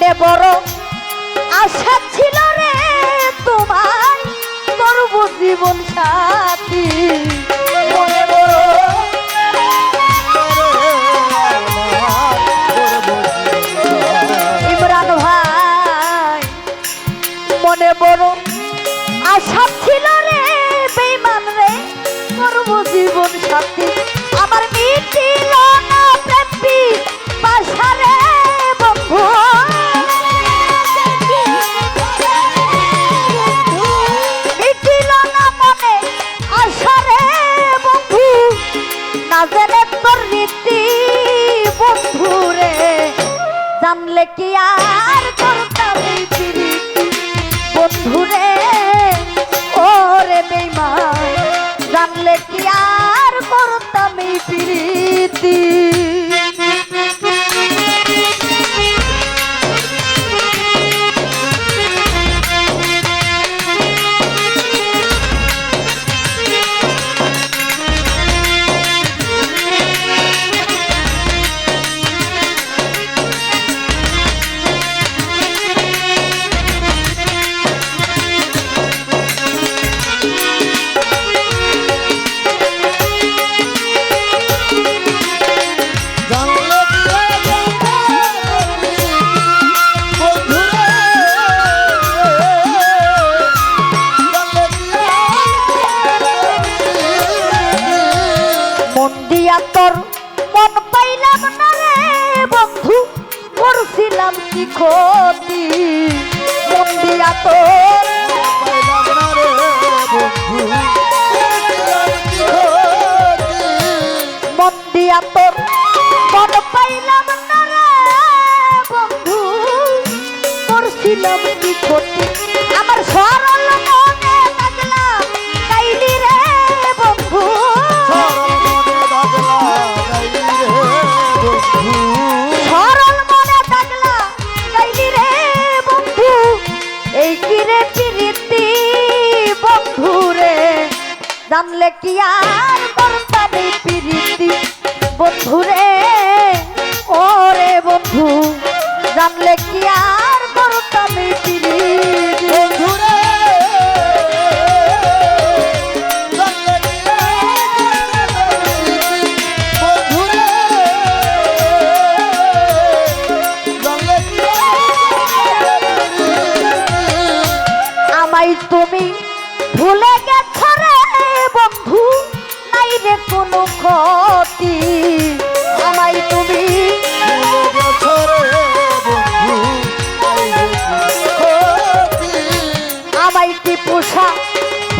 মনে বড় আশা ছিল রে তোমার করব জীবন সাথী। মনে বড় ইমরান ভাই, মনে বড় আশা ছিল রে বেইমান রে, করব জীবন সাথী। আমার মিটিল না প্রেমী বাসা বন্ধু। জানলে কি আর কি ক্ষতি। মন দিয়া তোর মন দিয়া তোর মন পাইলাম না রে বন্ধু। করছিলাম কি ক্ষতি? আমার সরল এই কি রে প্রীতি জানলে কি আর করতাম এই বন্ধুরে, ওরে বন্ধু, জানলে কি আর তুমি ভুলে গেছ রে বন্ধু? নাই রে কোনো ক্ষতি। আমায় তুমি আমায় কি পোষা?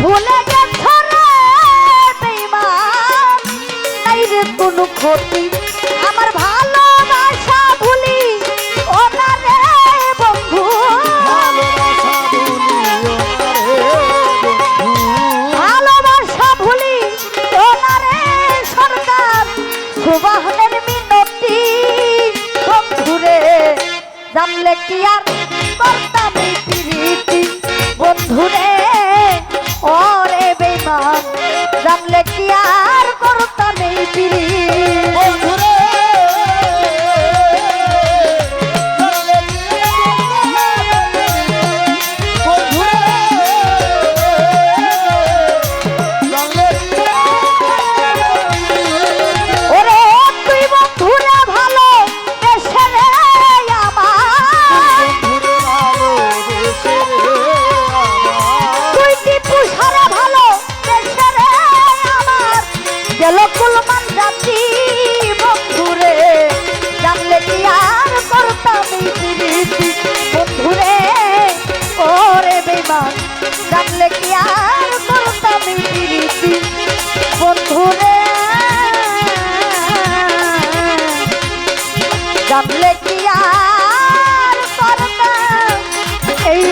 ভুলে গেছ রে নাই রে কোনো ক্ষতি। আমার ভালো জানলে কি আর করতাম প্রীতি? বন্ধুরে আমার জানলে কি আর বলতাম বন্ধুরে জানলে কি আর করতাম এই